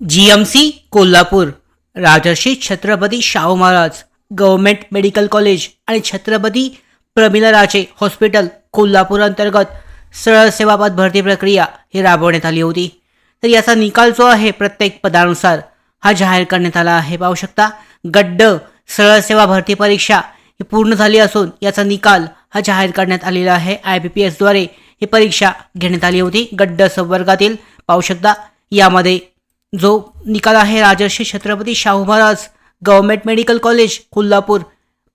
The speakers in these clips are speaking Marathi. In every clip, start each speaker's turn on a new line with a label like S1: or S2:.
S1: जी M C Kolhapur. Rajarshi Chhatrapati Shahu Maharaj government medical college आणि छत्रपती प्रमिला राजे हॉस्पिटल कोल्हापूर अंतर्गत. सरळ सेवापद भरती प्रक्रिया ही राबवण्यात आली होती. तर याचा निकाल जो आहे प्रत्येक पदानुसार हा जाहीर करण्यात आला आहे. पाहू शकता गड्ड सरळ सेवा भरती परीक्षा ही पूर्ण झाली असून याचा निकाल हा जाहीर करण्यात आलेला आहे. आय बी पी एसद्वारे ही परीक्षा घेण्यात आली होती. गड्ड संवर्गातील पाहू शकता यामध्ये जो निकाल आहे Rajarshi Chhatrapati Shahu Maharaj government medical college Kolhapur.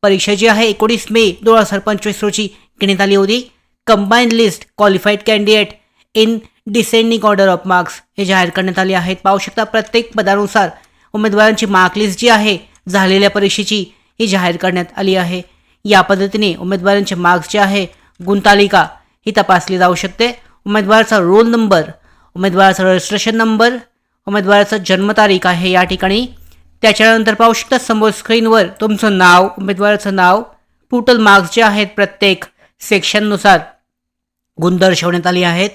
S1: परीक्षा जी आहे एकोणीस मे दोन हजार पंचवीस रोजी घेण्यात आली होती. Combined list qualified candidate in descending order of marks हे जाहीर करण्यात आले आहेत. पाहू शकता प्रत्येक पदानुसार उमेदवारांची मार्क लिस्ट जी आहे झालेल्या परीक्षेची ही जाहीर करण्यात आली आहे. या पद्धतीने उमेदवारांचे मार्क्स जे आहे गुणतालिका ही तपासली जाऊ शकते. उमेदवाराचा रोल नंबर उमेदवाराचा रजिस्ट्रेशन नंबर उमेदवाराचं जन्मतारीख आहे या ठिकाणी. त्याच्यानंतर पाहू शकता समोर स्क्रीनवर तुमचं नाव उमेदवाराचं नाव टोटल मार्क्स जे आहेत प्रत्येक सेक्शननुसार गुण दर्शवण्यात आली आहेत.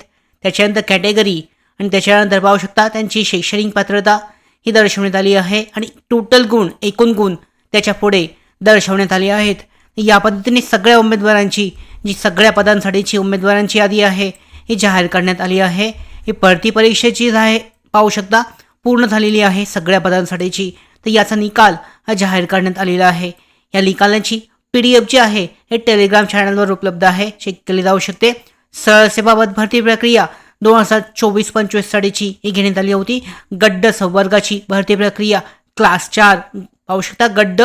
S1: त्याच्यानंतर कॅटेगरी आणि त्याच्यानंतर पाहू शकता त्यांची शैक्षणिक पात्रता ही दर्शवण्यात आली आहे आणि टोटल गुण एकूण गुण त्याच्या पुढे दर्शवण्यात आली आहेत. या पद्धतीने सगळ्या उमेदवारांची जी सगळ्या पदांसाठीची उमेदवारांची यादी आहे ही जाहीर करण्यात आली आहे. ही भरती परीक्षेची आहे पाहू शकता पूर्ण झालेली आहे सगळ्या पदांसाठीची. तर याचा निकाल हा जाहीर करण्यात आलेला आहे. या निकालाची पी डी एफ जी आहे हे टेलिग्राम चॅनलवर उपलब्ध आहे. चेक केली जाऊ शकते. सरसेबाबत भरती प्रक्रिया दोन हजार चोवीस पंचवीस साडीची ही घेण्यात आली होती. गड्ड संवर्गाची भरती प्रक्रिया क्लास चार. पाहू शकता गड्ड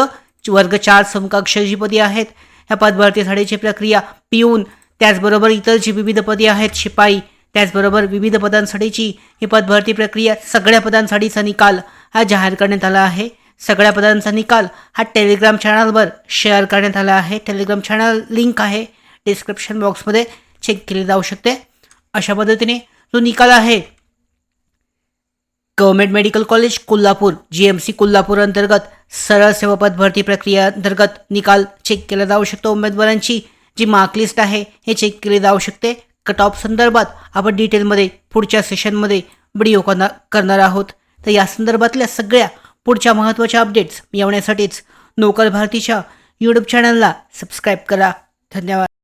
S1: वर्ग चार समकक्ष जी पदी आहेत. ह्या पदभरतीसाठीची प्रक्रिया पिऊन त्याचबरोबर इतर जी विविध पदे आहेत. शिपाई त्याचबरोबर विविध पदांसाठीची ही पदभरती प्रक्रिया सगळ्या पदांसाठीचा निकाल हा जाहीर करण्यात आला आहे. सगळ्या पदांचा निकाल हा टेलिग्राम चॅनलवर शेअर करण्यात आला आहे. टेलिग्राम चॅनल लिंक आहे. डिस्क्रिप्शन बॉक्समध्ये चेक केली जाऊ शकते. अशा पद्धतीने जो निकाल आहे government medical college Kolhapur G M C Kolhapur अंतर्गत सरळ सेवा भरती प्रक्रिया अंतर्गत निकाल चेक केला जाऊ शकतो. उमेदवारांची जी मार्कलिस्ट आहे हे चेक केली जाऊ शकते. कट ऑफ संदर्भात आपण डिटेलमध्ये पुढच्या सेशनमध्ये व्हिडिओ करणार करणार आहोत. तर या संदर्भातल्या सगळ्या पुढच्या महत्त्वाच्या अपडेट्स मिळवण्यासाठीच नोकल भारतीच्या यूट्यूब चॅनलला सबस्क्राईब करा. धन्यवाद.